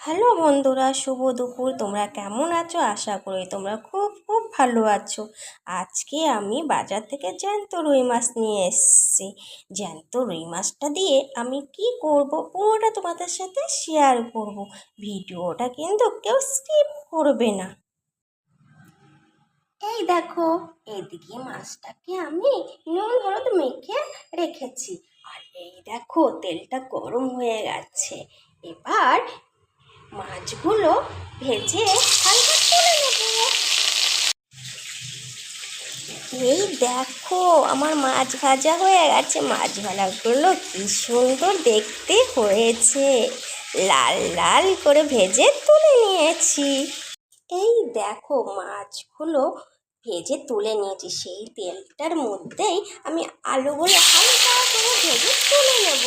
Hello বন্ধুরা, শুভ দুপুর। তোমরা কেমন আছো? আশা করি তোমরা খুব খুব ভালো আছো। আজকে আমি বাজার থেকে জ্যান্ত রুই মাছ নিয়ে এসেছি। জ্যান্ত রুই মাছটা দিয়ে আমি কি করব পুরোটা তোমাদের সাথে শেয়ার করব। ভিডিওটা কিন্তু কেউ স্কিপ করবে না। এই দেখো, এদিকে মাছটাকে আমি নুন, হলুদ মেখে রেখেছি। আর এই দেখো, তেলটা গরম হয়ে গেছে। এবার মাছগুলো ভেজে হালকা তুলে নেব। এই দেখো, আমার মাছ ভাজা হয়ে গেছে। মাছ ভাজাগুলো কি সুন্দর দেখতে হয়েছে। লাল লাল করে ভেজে তুলে নিয়েছি। এই দেখো, মাছগুলো ভেজে তুলে নিয়েছি। সেই তেলটার মধ্যেই আমি আলুগুলো হালকা করে ভেজে তুলে নেব।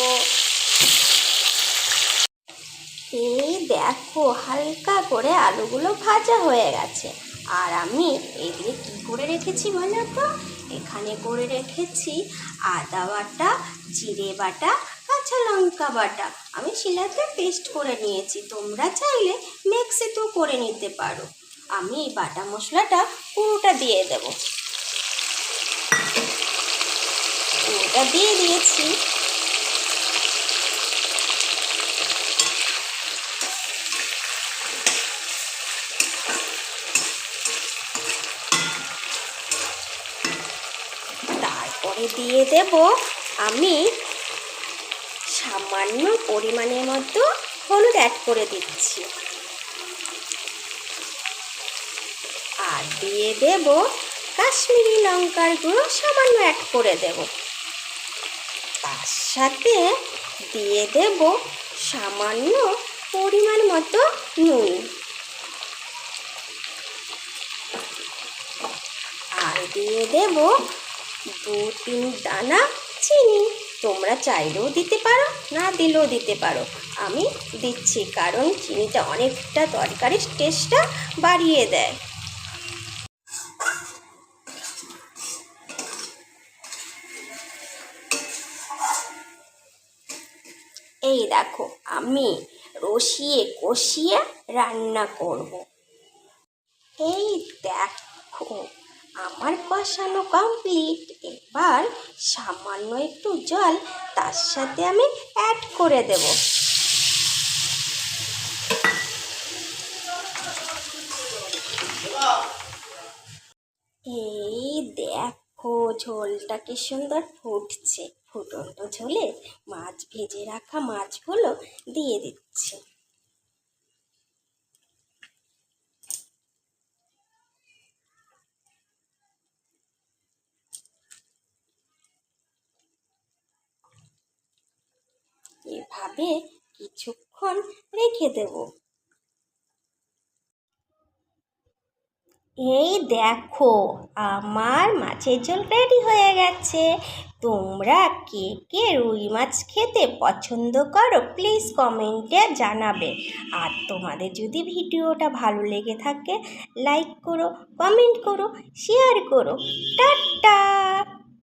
এই দেখো, হালকা করে আলুগুলো ভাজা হয়ে গেছে। আর আমি এদিকে কী করে রেখেছি বলো তো? এখানে করে রেখেছি আদা বাটা, জিরে বাটা, কাঁচা লঙ্কা বাটা। আমি শিলাতে পেস্ট করে নিয়েছি, তোমরা চাইলে মিক্সিতেও করে নিতে পারো। আমি এই বাটা মশলাটা পুরোটা দিয়ে দেব। পুরোটা দিয়ে দিয়েছি। তারপরে দিয়ে দেব আমি সামান্য পরিমাণের মতো হলুদ অ্যাড করে দিচ্ছি। আর দিয়ে দেব কাশ্মীরি লঙ্কার গুঁড়ো সামান্য অ্যাড করে দেব। তার সাথে দিয়ে দেব সামান্য পরিমাণ মতো নুন। আর দিয়ে দেব দু তিন দানা, চিনি। তোমরা চাইলেও দিতে পারো, না দিলেও দিতে পারো। আমি দিচ্ছি কারণ চিনিটা অনেকটা তরকারির টেস্টটা বাড়িয়ে দেয়। এই দেখো, আমি রসিয়ে কষিয়ে রান্না করব। এই দেখো। আমার কষানো কমপ্লিট এবার সামান্য একটু জল তার সাথে আমি অ্যাড করে দেব। এই দেখো, ঝোলটা কি সুন্দর ফুটছে। ফুটন্ত ঝোলে মাছ ভেজে রাখা মাছগুলো দিয়ে দিচ্ছি। এভাবে কিছুক্ষণ রেখে দেব। এই দেখো, আমার মাছের ঝোল রেডি হয়ে গেছে। তোমরা কে কে রুই মাছ খেতে পছন্দ করো প্লিজ কমেন্টে জানাবে। আর তোমাদের যদি ভিডিওটা ভালো লেগে থাকে লাইক করো কমেন্ট করো শেয়ার করো। টাটা!